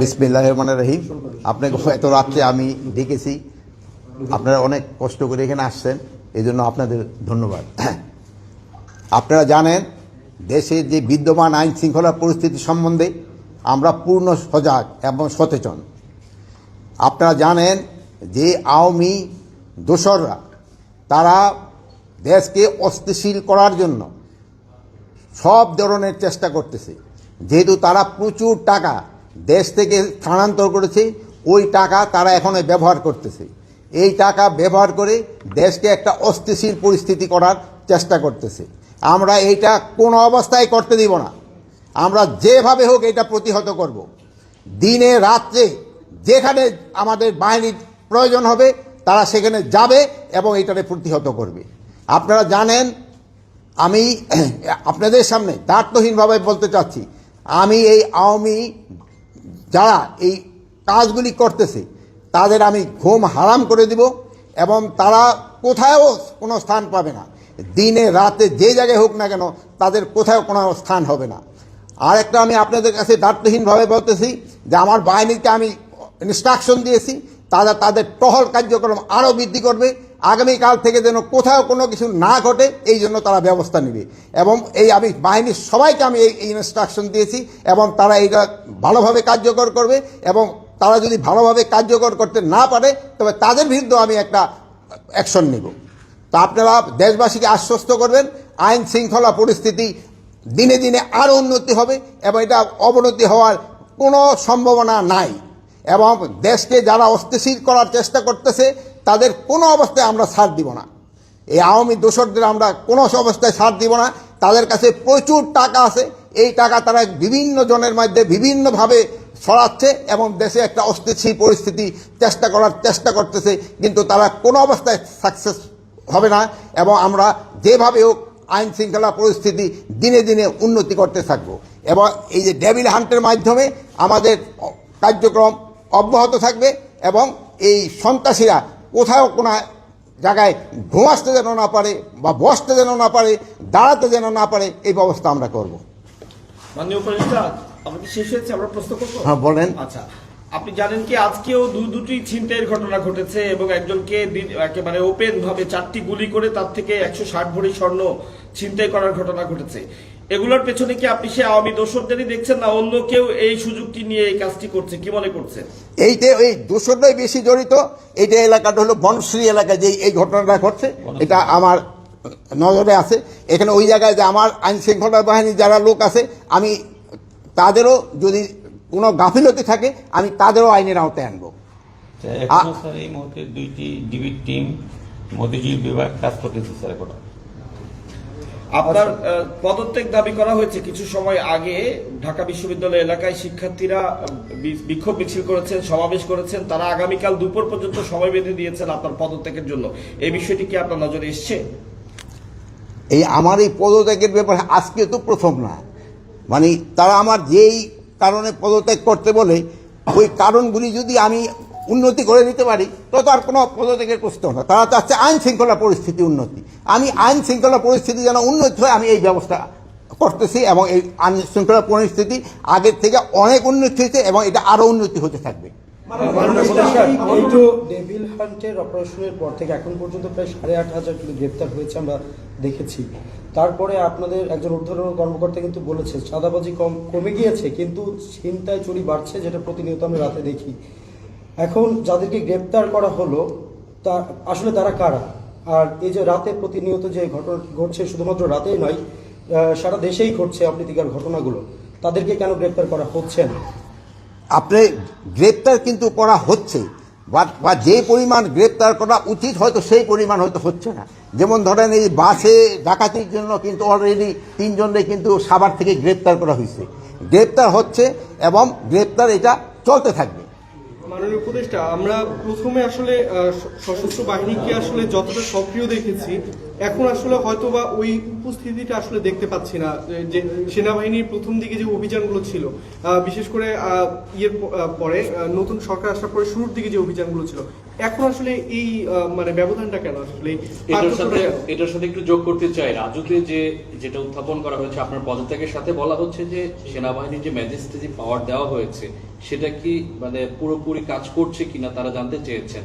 বিসমিল্লাহ রহমান রহিম আপনাকে এত রাত্রে আমি ডেকেছি। আপনারা অনেক কষ্ট করে এখানে আসছেন। এই জন্য আপনাদের ধন্যবাদ। আপনারা জানেন, দেশের যে বিদ্যমান আইন শৃঙ্খলা পরিস্থিতি সম্বন্ধে আমরা পূর্ণ সজাগ এবং সচেতন। আপনারা জানেন যে আওয়ামী দোসররা, তারা দেশকে অস্থিশীল করার জন্য সব ধরনের চেষ্টা করতেছে। যেহেতু তারা প্রচুর টাকা দেশ থেকে স্থানান্তর করেছে, ওই টাকা তারা এখন ব্যবহার করতেছে। এই টাকা ব্যবহার করে দেশকে একটা অস্থিশীল পরিস্থিতি করার চেষ্টা করতেছে। আমরা এইটা কোনো অবস্থায় করতে দিব না। আমরা যেভাবে হোক এটা প্রতিহত করব। দিনে রাত্রে যেখানে আমাদের বাহিনীর প্রয়োজন হবে, তারা সেখানে যাবে এবং এটাকে প্রতিহত করবে। আপনারা জানেন, আমি আপনাদের সামনে দার্থহীনভাবে বলতে চাচ্ছি আমি এই আওয়ামী যারা এই কাজগুলি করতেছে, তাদের আমি ঘুম হারাম করে দিব এবং তারা কোথাও কোনো স্থান পাবে না। দিনে, রাতে, যে জায়গায় হোক না কেন, তাদের কোথাও কোনো স্থান হবে না। আর একটা আমি আপনাদের কাছে দায়িত্বহীনভাবে বলতেছি যে আমার বাহিনীকে আমি ইনস্ট্রাকশন দিয়েছি, তারা তাদের টহল কার্যক্রম আরও বৃদ্ধি করবে আগামীকাল থেকে যেন কোথাও কোনো কিছু না ঘটে, এই জন্য তারা ব্যবস্থা নেবে। এবং এই আমি, বাহিনীর সবাইকে আমি এই ইনস্ট্রাকশন দিয়েছি এবং তারা এইটা ভালোভাবে কার্যকর করবে এবং তারা যদি ভালোভাবে কার্যকর করতে না পারে, তবে তাদের বিরুদ্ধে আমি একটা অ্যাকশন নেব। তো আপনারা দেশবাসীকে আশ্বস্ত করবেন, আইন শৃঙ্খলা পরিস্থিতি দিনে দিনে আরও উন্নতি হবে এবং এটা অবনতি হওয়ার কোনো সম্ভাবনা নাই। এবং দেশকে যারা অস্থিশীল করার চেষ্টা করতেছে তাদের কোনো অবস্থায় আমরা ছাড় দিব না। এই আওয়ামী দোসরদের আমরা কোনো অবস্থায় ছাড় দিব না। তাদের কাছে প্রচুর টাকা আছে। এই টাকা তারা বিভিন্ন জনের মধ্যে বিভিন্নভাবে ছড়াচ্ছে এবং দেশে একটা অস্থিতিশীল পরিস্থিতি চেষ্টা করার চেষ্টা করতেছে। কিন্তু তারা কোনো অবস্থায় সাকসেস হবে না এবং আমরা যেভাবে হোক আইন শৃঙ্খলা পরিস্থিতি দিনে দিনে উন্নতি করতে থাকব। এবং এই যে ডেভিল হান্টের মাধ্যমে আমাদের কার্যক্রম অব্যাহত থাকবে এবং এই সন্ত্রাসীরা কোথাও কোনো জায়গায় ঘুমাসতে যেন না পারে বা বসতে যেন না পারে দাঁড়াতে যেন না পারে এই ব্যবস্থা আমরা করব। হ্যাঁ, বলেন। আচ্ছা আপনি জানেন কি আজকেও দু দুটি ছিনতাইয়ের ঘটনা ঘটেছে এবং একজনকে একেবারে ওপেন ভাবে চারটি গুলি করে তার থেকে একশো ষাট ভরি স্বর্ণ ছিনতাই করার ঘটনা ঘটেছে। এগুলোর পেছনে কি আপনি সে আওয়ামী দোষরদেরই দেখছেন না অন্য কেউ এই সুযোগটি নিয়ে এই কাজটি করছে? কি মনে করছেন? এইতে এই দূষণটাই বেশি জড়িত। এইটা এলাকাটা হলো বনশ্রী এলাকায় যে এই ঘটনাটা ঘটছে এটা আমার নজরে আছে। এখানে ওই জায়গায় যে আমার আইন শৃঙ্খলা বাহিনীর যারা লোক আছে আমি তাদেরও যদি কোনো গাফিলতি থাকে আমি তাদেরও আইনের আওতায় আনব। এই মুহূর্তে দুইটি ডিবির টিম মতিঝিল বিভাগ কাজ করতেছে স্যার এখন। আপনার পদত্যাগ দাবি করা হয়েছে কিছু সময় আগে ঢাকা বিশ্ববিদ্যালয় এলাকায় শিক্ষার্থীরা বিক্ষোভ মিছিল করেছেন সমাবেশ করেছেন। তারা আগামীকাল দুপুর পর্যন্ত সময় বেঁধে দিয়েছেন আপনার পদত্যাগের জন্য। এই বিষয়টি কি আপনার নজরে এসছে? এই আমার এই পদত্যাগের ব্যাপারে আজকে তো প্রথম না। মানে তারা আমার যেই কারণে পদত্যাগ করতে বলে ওই কারণগুলি যদি আমি উন্নতি করে নিতে পারি তো তার কোনো পদত্যাগের প্রশ্ন না। তারা চাচ্ছে আইন শৃঙ্খলা পরিস্থিতি উন্নতি। আমি আইন শৃঙ্খলা পরিস্থিতি যেন উন্নতি হয়, আমি এই ব্যবস্থা করতেছি এবং এই আইন শৃঙ্খলা পরিস্থিতি আগের থেকে অনেক উন্নতি হয়েছে এবং এটা আরও উন্নতি হতে থাকবে। তো ডেভিল অপারেশনের পর থেকে এখন পর্যন্ত প্রায় সাড়ে আট হাজার কিলো গ্রেপ্তার হয়েছে আমরা দেখেছি। তারপরে আপনাদের একজন ঊর্ধ্বতন কর্মকর্তা কিন্তু বলেছে, চাঁদাবাজি কম কমে গিয়েছে, কিন্তু ছিনতাই চুরি বাড়ছে, যেটা প্রতিনিয়ত আমরা রাতে দেখি। এখন যাদেরকে গ্রেপ্তার করা হলো, তা আসলে তারা কারা? আর এই যে রাতে প্রতিনিয়ত যে ঘটনা ঘটছে, শুধুমাত্র রাতেই নয় সারা দেশেই ঘটছে অপ্রীতিকর ঘটনাগুলো। তাদেরকে কেন গ্রেপ্তার করা হচ্ছে না? আপনি গ্রেপ্তার কিন্তু করা হচ্ছে। বা- যে পরিমাণ গ্রেপ্তার করা উচিত, হয়তো সেই পরিমাণ হয়তো হচ্ছে না। যেমন ধরেন এই বাসে ডাকাতির জন্য কিন্তু অলরেডি তিনজনকে কিন্তু সাভার থেকে গ্রেপ্তার করা হয়েছে। গ্রেপ্তার হচ্ছে এবং গ্রেপ্তার এটা চলতে থাকবে। মাননীয় উপদেষ্টা আমরা প্রথমে আসলে সশস্ত্র বাহিনীকে আসলে যতটা সক্রিয় দেখেছি এখন আসলে হয়তো বা ওই উপস্থিতিটা আসলে দেখতে পাচ্ছি না যে- সেনাবাহিনীর প্রথম দিকে যে অভিযানগুলো ছিল বিশেষ করে ইয়ের পরে নতুন সরকার আসার পরে শুরুর দিকে যে অভিযানগুলো ছিল এখন আসলে এই মানে ব্যবধানটা কেন আসলে এটার সাথে এটার সাথে একটু যোগ করতে চাই রাজুকে যে যেটা উত্থাপন করা হয়েছে আপনার পদত্যাগের সাথে বলা হচ্ছে যে সেনাবাহিনীর যে ম্যাজিস্ট্রেসি পাওয়ার দেওয়া হয়েছে সেটা কি মানে পুরোপুরি কাজ করছে কিনা তারা জানতে চেয়েছেন।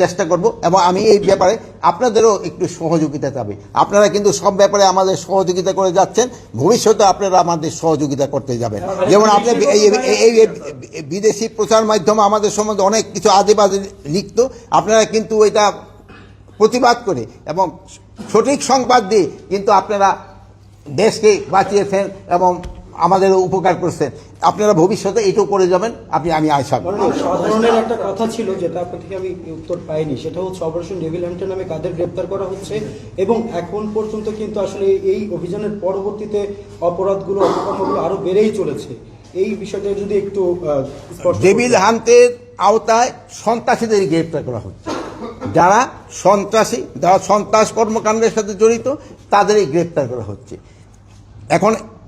চেষ্টা করব এবং আমি এই ব্যাপারে আপনাদেরও একটু সহযোগিতা চাবে। আপনারা কিন্তু সব ব্যাপারে আমাদের সহযোগিতা করে যাচ্ছেন, ভবিষ্যতে আপনারা আমাদের সহযোগিতা করতে যাবেন। যেমন আপনি এই বিদেশি প্রচার মাধ্যম আমাদের সম্বন্ধে অনেক কিছু আজে লিখত, আপনারা কিন্তু এটা প্রতিবাদ করে এবং সঠিক সংবাদ দিয়ে কিন্তু আপনারা দেশকে বাঁচিয়েছেন এবং আমাদের উপকার করছেন আপনারা ভবিষ্যতে এটাও করে যাবেন আপনি আমি আশা সাধারণের একটা কথা ছিল যেটা আপনার থেকে আমি উত্তর পাইনি সেটা হচ্ছে অপারেশন ডেভিল হান্টার নামে কাদের গ্রেপ্তার করা হচ্ছে এবং এখন পর্যন্ত কিন্তু আসলে এই অভিযানের পরবর্তীতে অপরাধগুলো অপকর্মগুলো আরও বেড়েই চলেছে। এই বিষয়টা যদি একটু ডেভিল হান্টের আওতায় সন্ত্রাসীদের গ্রেপ্তার করা হচ্ছে। যারা সন্ত্রাসী যারা সন্ত্রাস কর্মকাণ্ডের সাথে জড়িত তাদেরই গ্রেপ্তার করা হচ্ছে। এখন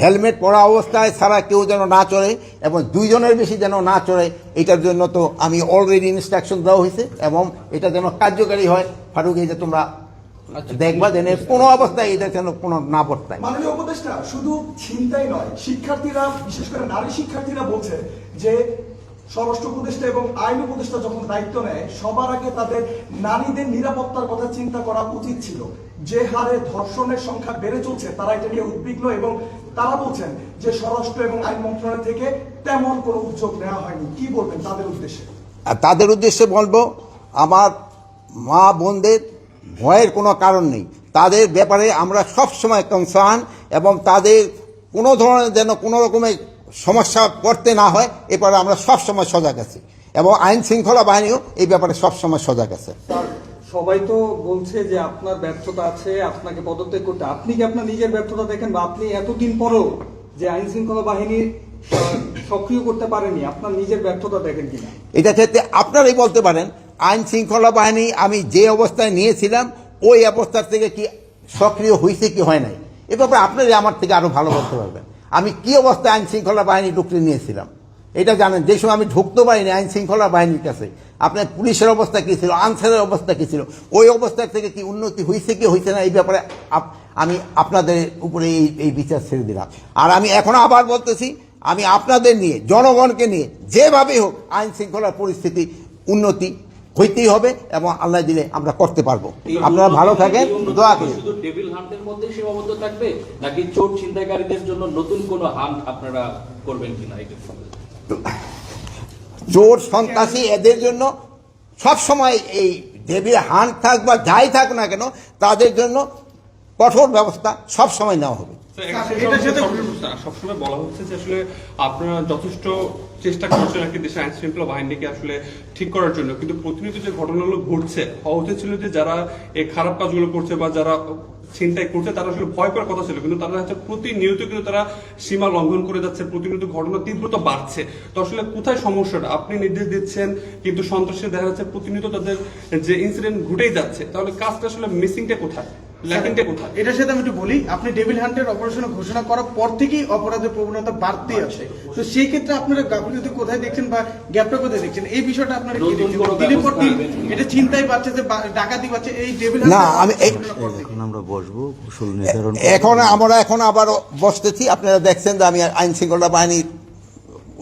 হেলমেট পরা অবস্থায় ছাড়া কেউ যেন না চড়ে এবং দুইজনের বেশি যেন না চড়ে এটার জন্য তো আমি অলরেডি ইনস্ট্রাকশন দেওয়া হয়েছে এবং এটা যেন কার্যকারী হয়। ফারুক এই যে তোমরা দেখবা যেন কোনো অবস্থায় এটা যেন কোনো না বর্তায় মাননীয় উপদেষ্টা শুধু চিন্তাই নয় শিক্ষার্থীরা বিশেষ করে নারী শিক্ষার্থীরা বলছে যে স্বরাষ্ট্র উপদেষ্টা এবং আইন উপদেষ্টা যখন দায়িত্ব নেয় সবার আগে তাদের নারীদের নিরাপত্তার কথা চিন্তা করা উচিত ছিল। যে হারে ধর্ষণের সংখ্যা বেড়ে চলছে তারা এটা নিয়ে উদ্বিগ্ন এবং তারা বলছেন যে স্বরাষ্ট্র এবং আইন মন্ত্রণালয় থেকে তেমন কোনো উদ্যোগ নেওয়া হয়নি। কি বলবেন তাদের উদ্দেশ্যে? তাদের উদ্দেশ্যে বলব, আমার মা বোনদের ভয়ের কোনো কারণ নেই। তাদের ব্যাপারে আমরা সব সময় কনসার্ন এবং তাদের কোনো ধরনের যেন কোনো রকমের সমস্যা করতে না হয় এবারে আমরা সব সময় সজাগ আছি। এবং আইন শৃঙ্খলা বাহিনীও এই ব্যাপারে সব সময় সজাগ আছে। সবাই তো বলছে যে আপনার ব্যর্থতা আছে, আপনাকে পদত্যাগ করতে। আপনি কি আপনার নিজের ব্যর্থতা দেখেন বা আপনি এতদিন পরও যে আইন শৃঙ্খলা বাহিনীর সক্রিয় করতে পারেনি, আপনার নিজের ব্যর্থতা দেখেন কিনা? এটা ক্ষেত্রে আপনারাই বলতে পারেন, আইন শৃঙ্খলা বাহিনী আমি যে অবস্থায় নিয়েছিলাম, ওই অবস্থার থেকে কি সক্রিয় হয়েছে কি হয় নাই? এ ব্যাপারে আপনারাই আমার থেকে আরও ভালো বলতে পারবেন। আমি কি অবস্থায় আইন শৃঙ্খলা বাহিনী ঢুকতে নিয়েছিলাম? এটা জানেন যে সময় আমি ঢুকতে পারিনি আইন শৃঙ্খলা বাহিনীর কাছে আপনার পুলিশের অবস্থা কী ছিল আনসারের অবস্থা কী ছিল ওই অবস্থা থেকে কি উন্নতি হয়েছে কি হয়েছে না এই ব্যাপারে আমি আপনাদের উপরে এই এই বিচার ছেড়ে দিলাম। আর আমি এখনও আবার বলতেছি আমি আপনাদের নিয়ে জনগণকে নিয়ে যেভাবে হোক আইন শৃঙ্খলার পরিস্থিতি উন্নতি হইতেই হবে এবং আল্লাহ দিলে আমরা করতে পারব। আপনারা ভালো থাকেন দোয়া করি। শুধু টেবিল হান্টের মধ্যে সীমাবদ্ধ থাকবে নাকি চোর ছিনতাইকারীদের জন্য নতুন কোনো হান্ট আপনারা করবেন কিনা চোর সন্ত্রাসী এদের জন্য সব সময় এই দেবী হান থাক বা যাই থাক না কেন, তাদের জন্য কঠোর ব্যবস্থা সব সময় নেওয়া হবে। সবসময় বলা হচ্ছে যে আসলে আপনারা যথেষ্ট চেষ্টা করছেন আর কি দেশের আইন শৃঙ্খলা বাহিনীকে আসলে ঠিক করার জন্য। কিন্তু প্রতিনিয়ত যে ঘটনাগুলো ঘটছে, হওয়া উচিত ছিল যে যারা এই খারাপ কাজগুলো করছে বা যারা চিন্তাই করছে, তারা আসলে ভয় করার কথা ছিল, কিন্তু তারা হচ্ছে প্রতিনিয়ত কিন্তু তারা সীমা লঙ্ঘন করে যাচ্ছে, প্রতিনিয়ত ঘটনা তীব্রতা বাড়ছে। তো আসলে কোথায় সমস্যাটা? আপনি নির্দেশ দিচ্ছেন, কিন্তু সন্ত্রাসে দেখা যাচ্ছে প্রতিনিয়ত তাদের যে ইনসিডেন্ট ঘটেই যাচ্ছে, তাহলে কাজটা আসলে মিসিংটা কোথায়? ল্যাকিংটা কোথায় এটার সাথে আমি একটু বলি আপনি ডেভিল হান্টের অপারেশন ঘোষণা করার পর থেকেই অপরাধের প্রবণতা বাড়তে আছে। তো সেই ক্ষেত্রে আপনারা গাফিলতি কোথায় দেখছেন বা গ্যাপটা কোথায় দেখছেন? এই বিষয়টা আপনারা কি দেখছেন? দিনের পর দিন এটা চিন্তাই পাচ্ছে যে ডাকাতি পাচ্ছে এই ডেভিল না, আমি এখন আমরা বসবো কুশল নির্ধারণ এখন আমরা এখন আবার বসতেছি। আপনারা দেখছেন যে আমি আইন শৃঙ্খলা বাহিনীর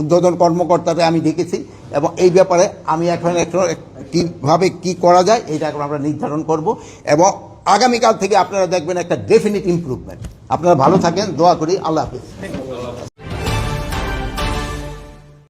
উদ্বোধন কর্মকর্তাকে আমি ডেকেছি এবং এই ব্যাপারে আমি এখন এখন কীভাবে কি করা যায় এটা এখন আমরা নির্ধারণ করব এবং আগামীকাল থেকে আপনারা দেখবেন একটা ডেফিনিট ইম্প্রুভমেন্ট আপনারা ভালো থাকেন দোয়া করি আল্লাহ হাফিজ।